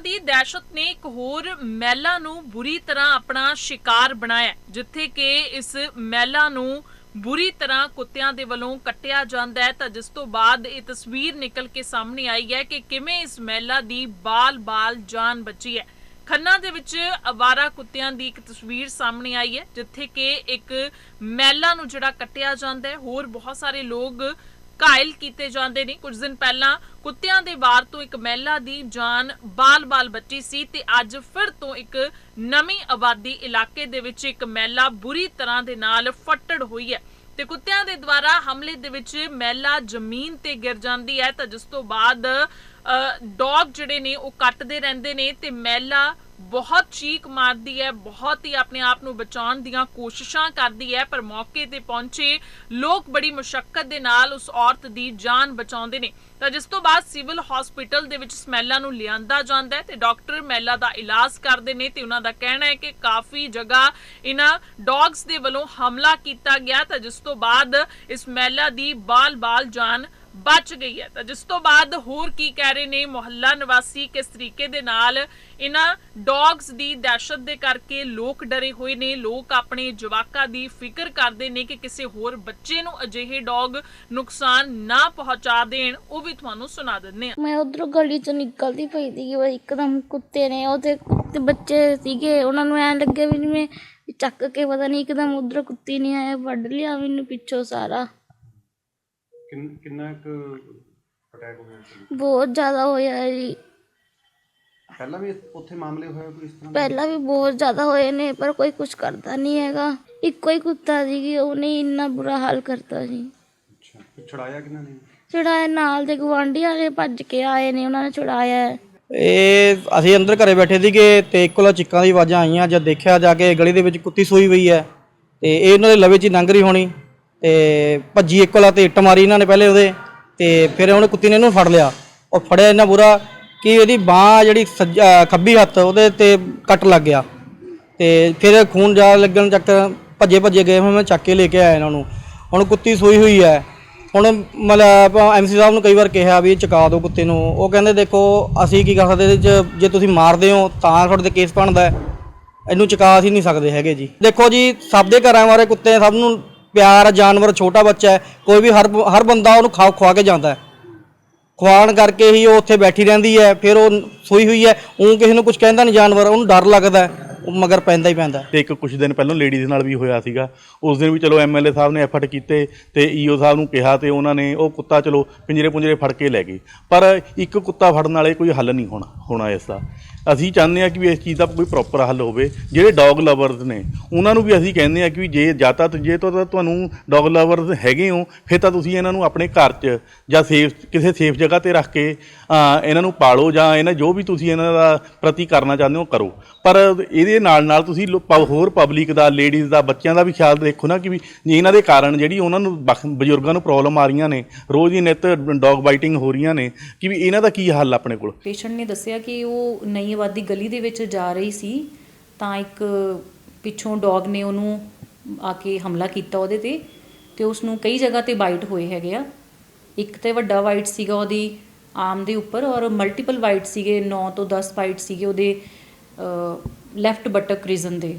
ਦੀ ਦਹਿਸ਼ਤ ਨੇ ਇੱਕ ਹੋਰ ਮਹਿਲਾ ਨੂੰ ਬੁਰੀ ਤਰ੍ਹਾਂ ਆਪਣਾ ਸ਼ਿਕਾਰ ਬਣਾਇਆ ਜਿੱਥੇ ਕਿ ਇਸ ਮਹਿਲਾ ਨੂੰ ਬੁਰੀ ਤਰ੍ਹਾਂ ਕੁੱਤਿਆਂ ਦੇ ਵੱਲੋਂ ਕੱਟਿਆ ਜਾਂਦਾ ਹੈ। ਤਾਂ ਜਿਸ ਤੋਂ ਬਾਅਦ ਇਹ ਤਸਵੀਰ ਨਿਕਲ ਕੇ ਸਾਹਮਣੇ ਆਈ ਹੈ ਕਿ ਕਿਵੇਂ ਇਸ ਮਹਿਲਾ ਦੀ ਬਾਲ-ਬਾਲ ਜਾਨ ਬਚੀ ਹੈ। ਖੰਨਾ ਦੇ ਵਿੱਚ ਅਵਾਰਾ ਕੁੱਤਿਆਂ ਦੀ ਇੱਕ ਤਸਵੀਰ ਸਾਹਮਣੇ ਆਈ ਹੈ, ਜਿੱਥੇ ਕਿ ਇੱਕ ਮਹਿਲਾ ਨੂੰ ਜਿਹੜਾ ਕੱਟਿਆ ਜਾਂਦਾ ਹੈ। ਹੋਰ ਬਹੁਤ ਸਾਰੇ ਲੋਕ ਘਾਇਲ ਕੀਤੇ ਜਾਂਦੇ ਨੇ। ਕੁਝ ਦਿਨ ਪਹਿਲਾਂ ਕੁੱਤਿਆਂ ਦੇ ਵਾਰ ਤੋਂ ਇੱਕ ਮਹਿਲਾ ਦੀ ਜਾਨ ਬਾਲ-ਬਾਲ ਬਚੀ ਸੀ ਤੇ ਅੱਜ ਫਿਰ ਤੋਂ ਇੱਕ ਨਵੀਂ ਆਬਾਦੀ ਇਲਾਕੇ ਦੇ ਵਿੱਚ ਇੱਕ ਮਹਿਲਾ ਬੁਰੀ ਤਰ੍ਹਾਂ ਦੇ ਨਾਲ ਫੱਟੜ ਹੋਈ ਹੈ। ਤੇ ਕੁੱਤਿਆਂ ਦੇ ਦੁਆਰਾ ਹਮਲੇ ਦੇ ਵਿੱਚ ਮਹਿਲਾ ਜ਼ਮੀਨ ਤੇ ਗਿਰ ਜਾਂਦੀ ਹੈ ਤਾਂ ਜਿਸ ਤੋਂ ਬਾਅਦ ਡੌਗ ਜਿਹੜੇ ਨੇ, ਉਹ ਕੱਟਦੇ ਰਹਿੰਦੇ ਨੇ ਤੇ ਮਹਿਲਾ ਬਹੁਤ ਚੀਕ ਮਾਰਦੀ ਹੈ, ਬਹੁਤ ਹੀ ਆਪਣੇ ਆਪ ਨੂੰ ਬਚਾਉਣ ਦੀਆਂ ਕੋਸ਼ਿਸ਼ਾਂ ਕਰਦੀ ਹੈ, ਪਰ ਮੌਕੇ ਤੇ ਪਹੁੰਚੇ ਲੋਕ ਬੜੀ ਮੁਸ਼ਕਲ ਦੇ ਨਾਲ ਉਸ ਔਰਤ ਦੀ ਜਾਨ ਬਚਾਉਂਦੇ ਨੇ। ਤਾਂ ਜਿਸ ਤੋਂ ਬਾਅਦ ਸਿਵਲ ਹਸਪੀਟਲ ਦੇ ਵਿੱਚ ਸਮੈਲਾ ਨੂੰ ਲਿਆਂਦਾ ਜਾਂਦਾ ਹੈ ਤੇ ਡਾਕਟਰ ਮਹਿਲਾ ਦਾ ਇਲਾਜ ਕਰਦੇ ਨੇ ਤੇ ਉਹਨਾਂ ਦਾ ਕਹਿਣਾ ਹੈ ਕਿ ਕਾਫੀ ਜਗ੍ਹਾ ਇਹਨਾਂ ਡੌਗਸ ਦੇ ਵੱਲੋਂ ਹਮਲਾ ਕੀਤਾ ਗਿਆ। ਤਾਂ ਜਿਸ ਤੋਂ ਬਾਅਦ ਇਸ ਮਹਿਲਾ ਦੀ ਬਾਲ-ਬਾਲ ਜਾਨ ਬਚ ਗਈ ਹੈ। ਤਾਂ ਜਿਸ ਤੋਂ ਬਾਅਦ ਹੋਰ ਕੀ ਕਹਿ ਰਹੇ ਨੇ ਮੁਹੱਲਾ ਨਿਵਾਸੀ? ਕਿਸ ਤਰੀਕੇ ਦੇ ਨਾਲ ਇਹਨਾਂ ਡੌਗਸ ਦੀ ਦਹਿਸ਼ਤ ਦੇ ਕਰਕੇ ਲੋਕ ਡਰੇ ਹੋਏ ਨੇ? ਲੋਕ ਆਪਣੇ ਜਵਾਕਾਂ ਦੀ ਫਿਕਰ ਕਰਦੇ ਨੇ ਕਿ ਕਿਸੇ ਹੋਰ ਬੱਚੇ ਨੂੰ ਅਜਿਹੇ ਡੌਗ ਨੁਕਸਾਨ ਨਾ ਪਹੁੰਚਾ ਦੇਣ। ਉਹ ਵੀ ਤੁਹਾਨੂੰ ਸੁਣਾ ਦਿੰਦੇ ਹਾਂ। ਮੈਂ ਉਧਰੋਂ ਗਲੀ ਚੋਂ ਨਿਕਲਦੀ ਪਈ ਸੀ ਉਹ ਇੱਕਦਮ ਕੁੱਤੇ ਨੇ ਉਹਦੇ ਕੁੱਤੇ ਬੱਚੇ ਸੀਗੇ। ਉਹਨਾਂ ਨੂੰ ਐਂ ਲੱਗੇ ਵੀ ਜਿਵੇਂ ਵੀ ਚੱਕ ਕੇ ਪਤਾ ਨਹੀਂ ਇੱਕਦਮ ਉਧਰੋਂ ਕੁੱਤੀ ਨੇ ਆਇਆ ਵੱਢ ਲਿਆ ਮੈਨੂੰ ਪਿੱਛੋਂ ਸਾਰਾ। ਕਿੰਨ- ਕਿੰਨਾ ਕੁ ਅਟੈਕ ਹੋਇਆ ਸੀ? ਬਹੁਤ ਜ਼ਿਆਦਾ ਹੋਇਆ ਹੈ ਜੀ। ਪਹਿਲਾਂ ਵੀ ਉੱਥੇ ਮਾਮਲੇ ਹੋਏ ਕੋਈ ਇਸ ਤਰ੍ਹਾਂ ਦੇ? ਪਹਿਲਾਂ ਵੀ ਬਹੁਤ ਜ਼ਿਆਦਾ ਹੋਏ ਨੇ ਪਰ ਕੋਈ ਕੁਝ ਕਰਦਾ ਨਹੀਂ ਹੈਗਾ। ਇੱਕੋ ਹੀ ਕੁੱਤਾ ਸੀਗੀ ਉਹਨੇ ਹੀ ਇੰਨਾ ਬੁਰਾ ਹਾਲ ਕਰਤਾ ਜੀ ਅੱਛਾ। ਫਿਰ ਛੁਡਾਇਆ ਕਿਹਨਾਂ ਨੇ? ਛੁਡਾਇਆ ਨਾਲ ਦੇ ਗਵਾਂਢੀ ਵਾਲੇ ਭੱਜ ਕੇ ਆਏ ਨੇ ਉਹਨਾਂ ਨੇ ਛੁਡਾਇਆ ਹੈ। ਇਹ ਅਸੀਂ ਅੰਦਰ ਘਰੇ ਬੈਠੇ ਸੀਗੇ ਤੇ ਇੱਕੋ ਲਾ ਚਿੱਕਾਂ ਦੀ ਆਵਾਜ਼ਾਂ ਆਈਆਂ ਜਦ ਦੇਖਿਆ ਜਾ ਕੇ ਗਲੀ ਦੇ ਵਿੱਚ ਕੁੱਤੀ ਸੋਈ ਹੋਈ ਹੈ ਤੇ ਇਹ ਇਹਨਾਂ ਦੇ ਲਵੇ 'ਚ ਹੀ ਲੰਘ ਰਹੀ ਹੋਣੀ। ਤੇ ਭੱਜੀ ਇੱਕ ਲਾ ਤੇ ਇੱਟ ਮਾਰੀ ਇਹਨਾਂ ਨੇ ਪਹਿਲੇ ਉਹਦੇ, ਤੇ ਫਿਰ ਉਹਨੇ ਕੁੱਤੀ ਨੇ ਇਹਨੂੰ ਫੜ ਲਿਆ। ਉਹ ਫੜਿਆ ਇਹਨਾਂ ਬੁਰਾ ਕਿ ਇਹਦੀ ਬਾਹ ਜਿਹੜੀ ਸੱਜਾ ਖੱਬੀ ਹੱਥ ਉਹਦੇ ਤੇ ਕੱਟ ਲੱਗ ਗਿਆ। ਤੇ ਫਿਰ ਖੂਨ ਜਾ ਲੱਗਣ ਚੱਕ ਭੱਜੇ ਭੱਜੇ ਗਏ, ਫਿਰ ਮੈਂ ਚੱਕ ਕੇ ਲੈ ਕੇ ਆਇਆ ਇਹਨਾਂ ਨੂੰ। ਹੁਣ ਕੁੱਤੀ ਸੋਈ ਹੋਈ ਹੈ। ਹੁਣ ਮਤਲਬ ਐਮਸੀ ਸਾਹਿਬ ਨੂੰ ਕਈ ਵਾਰ ਕਿਹਾ ਵੀ ਇਹ ਚੁਕਾ ਦਿਓ ਕੁੱਤੇ ਨੂੰ। ਉਹ ਕਹਿੰਦੇ ਦੇਖੋ, ਅਸੀਂ ਕੀ ਕਰ ਸਕਦੇ ਇਹਦੇ 'ਚ, ਜੇ ਤੁਸੀਂ ਮਾਰਦੇ ਹੋ ਤਾਂ ਤੁਹਾਡੇ ਤੇ ਕੇਸ ਬਣਦਾ ਇਹਨੂੰ ਚੁਕਾ ਅਸੀਂ ਨਹੀਂ ਸਕਦੇ ਹੈਗੇ ਜੀ। ਦੇਖੋ ਜੀ, ਸਭ ਦੇ ਘਰਾਂ ਬਾਰੇ ਕੁੱਤੇ ਸਭ ਨੂੰ ਪਿਆਰ ਹੈ, ਜਾਨਵਰ ਛੋਟਾ ਬੱਚਾ ਹੈ ਕੋਈ ਵੀ ਹਰ ਹਰ ਬੰਦਾ ਉਹਨੂੰ ਖਾ ਖਵਾ ਕੇ ਜਾਂਦਾ ਹੈ। ਖਵਾਉਣ ਕਰਕੇ ਹੀ ਉਹ ਉੱਥੇ ਬੈਠੀ ਰਹਿੰਦੀ ਹੈ ਫਿਰ ਉਹ ਸੋਈ ਹੋਈ ਹੈ ਉਹ ਕਿਸੇ ਨੂੰ ਕੁਝ ਕਹਿੰਦਾ ਨਹੀਂ ਜਾਨਵਰ ਉਹਨੂੰ ਡਰ ਲੱਗਦਾ ਉਹ ਮਗਰ ਪੈਂਦਾ ਹੀ ਪੈਂਦਾ ਤੇ ਇੱਕ ਕੁਝ ਦਿਨ ਪਹਿਲਾਂ ਲੇਡੀਜ਼ ਨਾਲ ਵੀ ਹੋਇਆ ਸੀਗਾ ਉਸ ਦਿਨ ਵੀ ਚਲੋ ਐਮਐਲਏ ਸਾਹਿਬ ਨੇ ਐਫਰਟ ਕੀਤੇ ਤੇ ਈਓ ਸਾਹਿਬ ਨੂੰ ਕਿਹਾ ਤੇ ਉਹਨਾਂ ਨੇ ਉਹ ਕੁੱਤਾ ਚਲੋ ਪਿੰਜਰੇ ਪੁੰਜਰੇ ਫੜ ਕੇ ਲੈ ਗਏ ਪਰ ਇੱਕ ਕੁੱਤਾ ਫੜਨ ਵਾਲੇ ਕੋਈ ਹੱਲ ਨਹੀਂ ਹੋਣਾ ਹੋਣਾ ਇਸ ਦਾ। ਅਸੀਂ ਚਾਹੁੰਦੇ ਹਾਂ ਕਿ ਵੀ ਇਸ ਚੀਜ਼ ਦਾ ਕੋਈ ਪ੍ਰੋਪਰ ਹੱਲ ਹੋਵੇ। ਜਿਹੜੇ ਡੌਗ ਲਵਰਸ ਨੇ, ਉਹਨਾਂ ਨੂੰ ਵੀ ਅਸੀਂ ਕਹਿੰਦੇ ਹਾਂ ਕਿ ਵੀ ਜੇ ਜਾਂ ਤਾਂ ਜੇ ਤਾਂ ਤੁਹਾਨੂੰ ਡੌਗ ਲਵਰਸ ਹੈਗੇ ਹੋ, ਫਿਰ ਤਾਂ ਤੁਸੀਂ ਇਹਨਾਂ ਨੂੰ ਆਪਣੇ ਘਰ 'ਚ ਜਾਂ ਸੇਫ ਕਿਸੇ ਸੇਫ ਜਗ੍ਹਾ ਤੇ ਰੱਖ ਕੇ ਇਹਨਾਂ ਨੂੰ ਪਾਲੋ ਜਾਂ ਇਹਨਾਂ, ਜੋ ਵੀ ਤੁਸੀਂ ਇਹਨਾਂ ਦਾ ਪ੍ਰਤੀ ਕਰਨਾ ਚਾਹੁੰਦੇ ਹੋ ਕਰੋ। ਪਰ ਇਹਦੇ ਨਾਲ ਨਾਲ ਤੁਸੀਂ ਹੋਰ ਪਬਲਿਕ ਦਾ ਲੇਡੀਜ਼ ਦਾ, ਬੱਚਿਆਂ ਦਾ ਵੀ ਖਿਆਲ ਦੇਖੋ ਨਾ ਕਿ ਵੀ ਇਹਨਾਂ ਦੇ ਕਾਰਨ ਜਿਹੜੀ ਉਹਨਾਂ ਨੂੰ ਬਜ਼ੁਰਗਾਂ ਨੂੰ ਪ੍ਰੋਬਲਮ ਆ ਰਹੀਆਂ ਨੇ, ਰੋਜ਼ ਹੀ ਨਿੱਤ ਡੌਗ ਬਾਈਟਿੰਗ ਹੋ ਰਹੀਆਂ ਨੇ, ਕਿ ਵੀ ਇਹਨਾਂ ਦਾ ਕੀ ਹੱਲ ਆਪਣੇ ਕੋਲ? ਪੇਸ਼ੈਂਟ ਨੇ ਦੱਸਿਆ ਕਿ ਉਹ ਨਹੀਂ ਨਈ ਆਬਾਦੀ ਗਲੀ ਦੇ ਵਿੱਚ ਜਾ ਰਹੀ ਸੀ, ਤਾਂ ਇੱਕ ਪਿੱਛੋਂ ਡੌਗ ਨੇ ਉਹਨੂੰ ਆ ਕੇ ਹਮਲਾ ਕੀਤਾ ਉਹਦੇ ਤੇ ਤੇ ਉਸ ਨੂੰ ਕਈ ਜਗ੍ਹਾ ਤੇ ਬਾਈਟ ਹੋਏ ਹੈਗੇ ਆ। ਇੱਕ ਤੇ ਵੱਡਾ ਵਾਈਟ ਸੀਗਾ ਉਹਦੀ ਆਮ ਦੇ ਉੱਪਰ ਔਰ ਮਲਟੀਪਲ ਵਾਈਟ ਸੀਗੇ 9 ਤੋਂ 10 ਵਾਈਟ ਸੀਗੇ ਉਹਦੇ ਲੈਫਟ ਬਟਕ ਰੀਜਨ ਦੇ।